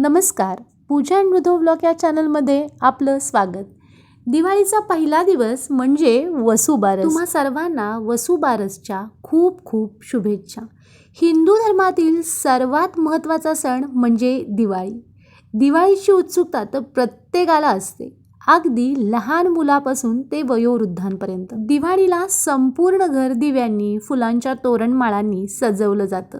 नमस्कार. पूजा and मृदो blog या चॅनलमध्ये आपलं स्वागत. दिवाळीचा पहिला दिवस म्हणजे वसुबारस. तुम्हा सर्वांना वसुबारसच्या खूप खूप शुभेच्छा. हिंदू धर्मातील सर्वात महत्त्वाचा सण म्हणजे दिवाळी. दिवाळीची उत्सुकता तर प्रत्येकाला असते. अगदी लहान मुलापासून ते वयोवृद्धांपर्यंत. दिवाळीला संपूर्ण घर दिव्यांनी फुलांच्या तोरणमाळांनी सजवलं जातं.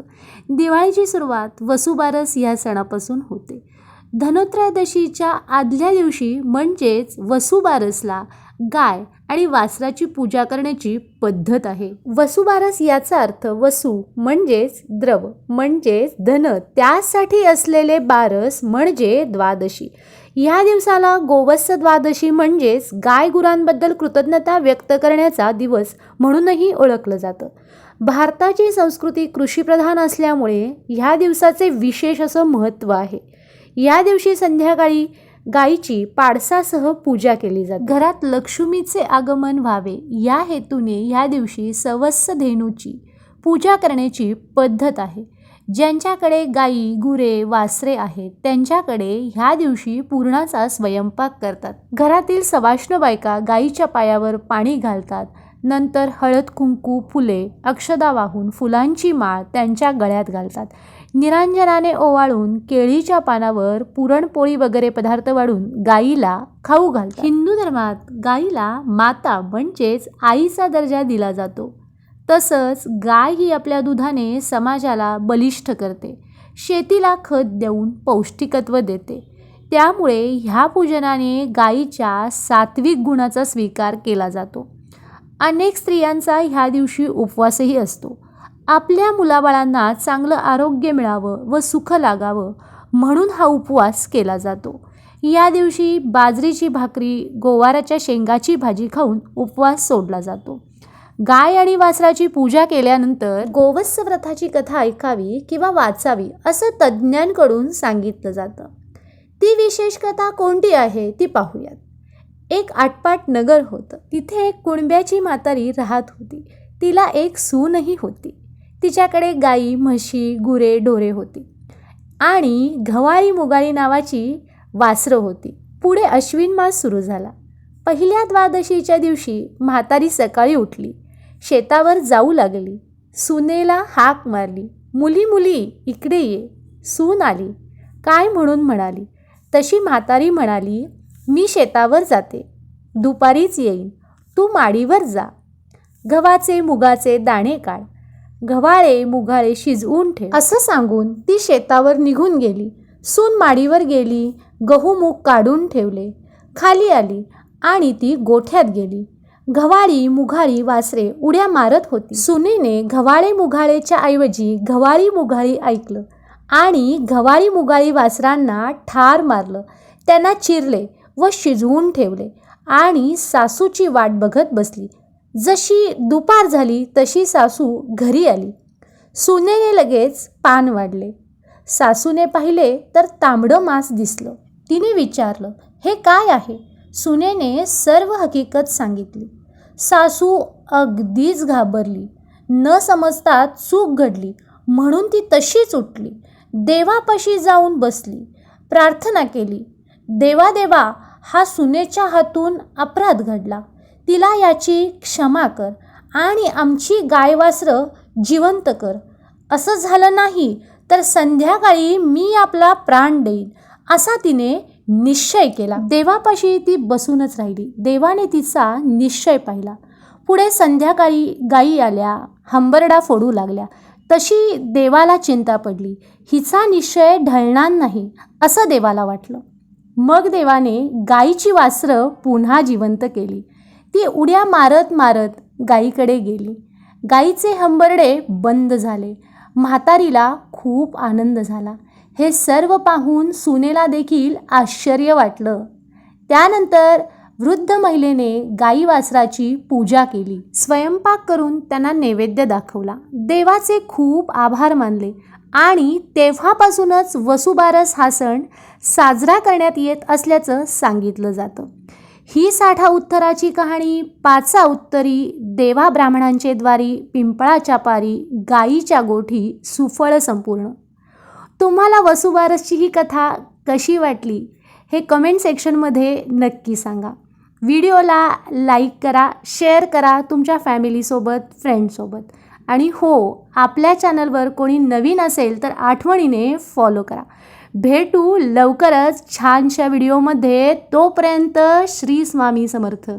दिवाळीची सुरुवात वसुबारस ह्या सणापासून होते. धनोत्रयोदशीच्या आदल्या दिवशी म्हणजेच वसुबारसला गाय आणि वासराची पूजा करण्याची पद्धत आहे. वसुबारस याचा अर्थ वसू म्हणजेच द्रव म्हणजेच धन त्यासाठी असलेले बारस म्हणजे द्वादशी. ह्या दिवसाला गोवत्स द्वादशी म्हणजेच गाय गुरांबद्दल कृतज्ञता व्यक्त करण्याचा दिवस म्हणूनही ओळखलं जातं. भारताची संस्कृती कृषीप्रधान असल्यामुळे ह्या दिवसाचे विशेष असं महत्त्व आहे. या दिवशी संध्याकाळी गायीची पाडसासह पूजा केली जाते. घरात लक्ष्मीचे आगमन व्हावे या हेतूने या दिवशी सवस्स धेनूची पूजा करण्याची पद्धत आहे. ज्यांच्याकडे गायी गुरे वासरे आहेत त्यांच्याकडे ह्या दिवशी पूर्णाचा स्वयंपाक करतात. घरातील सवाष्ण बायका गायीच्या पायावर पाणी घालतात. नंतर हळद कुंकू फुले अक्षदा वाहून फुलांची माळ त्यांच्या गळ्यात घालतात. निरांजनाने ओवाळून केळीच्या पानावर पुरणपोळी वगैरे पदार्थ वाढून गाईला खाऊ घालतात. हिंदू धर्मात गाईला माता म्हणजेच आईचा दर्जा दिला जातो. तसंच गाय ही आपल्या दुधाने समाजाला बलिष्ठ करते. शेतीला खत देऊन पौष्टिकत्व देते. त्यामुळे ह्या पूजनाने गायीच्या सात्विक गुणाचा स्वीकार केला जातो. अनेक स्त्रियांचा ह्या दिवशी उपवासही असतो. आपल्या मुलाबाळांना चांगलं आरोग्य मिळावं व सुख लागावं म्हणून हा उपवास केला जातो. या दिवशी बाजरीची भाकरी गोवाराच्या शेंगाची भाजी खाऊन उपवास सोडला जातो. गाय आणि वासराची पूजा केल्यानंतर गोवत्स व्रताची कथा ऐकावी किंवा वाचावी असं तज्ज्ञांकडून सांगितलं जातं. ती विशेष कथा कोणती आहे ती पाहूयात. एक आटपाट नगर होतं. तिथे एक कुणब्याची म्हातारी राहत होती. तिला एक सूनही होती. तिच्याकडे गाई म्हशी गुरे ढोरे होती. आणि घवाळी मुगाळी नावाची वासरं होती. पुढे अश्विन मास सुरू झाला. पहिल्या द्वादशीच्या दिवशी म्हातारी सकाळी उठली. शेतावर जाऊ लागली. सुनेला हाक मारली. मुली मुली इकडे ये. सून आली. काय म्हणून म्हणाली? तशी म्हातारी म्हणाली मी शेतावर जाते. दुपारीच येईन. तू माडीवर जा. गव्हाचे मुगाचे दाणे काढ. गव्हाळे मुगाळे शिजवून ठेव. असं सांगून ती शेतावर निघून गेली. सून माडीवर गेली. गहू मूग काढून ठेवले. खाली आली आणि ती गोठ्यात गेली. गव्हाळी मुघाळी वासरे उड्या मारत होती. सुनेने गव्हाळे मुघाळेच्या ऐवजी गव्हाळी मुघाळी ऐकलं आणि गव्हाळी मुगाळी वासरांना ठार मारलं. त्यांना चिरले. व शिजवून ठेवले. आणि सासूची वाट बघत बसली. जशी दुपार झाली तशी सासू घरी आली. सुनेने लगेच पान वाढले. सासूने पाहिले तर तांबडं मांस दिसलं. तिने विचारलं हे काय आहे? सुनेने सर्व हकीकत सांगितली. सासू अगदीच घाबरली. न समजता चूक घडली. म्हणून ती तशीच उठली. देवापाशी जाऊन बसली. प्रार्थना केली. देवा देवा हा सुनेच्या हातून अपराध घडला. तिला याची क्षमा कर आणि आमची गायवासरं जिवंत कर. असं झालं नाही तर संध्याकाळी मी आपला प्राण देईन असा तिने निश्चय केला. देवापाशी ती बसूनच राहिली. देवाने तिचा निश्चय पाहिला. पुढे संध्याकाळी गायी आल्या हंबरडा फोडू लागल्या. तशी देवाला चिंता पडली. हिचा निश्चय ढळणार नाही असं देवाला वाटलं. मग देवाने गायीची वासरं पुन्हा जिवंत केली. ती उड्या मारत मारत गायीकडे गेली. गायीचे हंबरडे बंद झाले. म्हातारीला खूप आनंद झाला. हे सर्व पाहून सुनेला देखील आश्चर्य वाटलं. त्यानंतर वृद्ध महिलेने गाई वासराची पूजा केली. स्वयंपाक करून त्यांना नैवेद्य दाखवला. देवाचे खूप आभार मानले. आणि तेव्हापासूनच वसुबारस हा सण साजरा करण्यात येत असल्याचं सांगितलं जातं. ही साठा उत्तराची कहाणी पाचा उत्तरी देवा ब्राह्मणांचे द्वारी पिंपळाच्या पारी गायीच्या गोठी सुफळ संपूर्ण. तुम्हाला वसुबारसची ही कथा कशी वाटली हे कमेंट सेक्शनमध्ये नक्की सांगा. व्हिडिओला लाईक करा शेअर करा तुमच्या फॅमिलीसोबत फ्रेंडसोबत आणि हो आपल्या चॅनलवर कोणी नवीन असेल तर आठवणीने फॉलो करा. भेटू लवकरच छानशा व्हिडिओमध्ये तोपर्यंत श्री स्वामी समर्थ.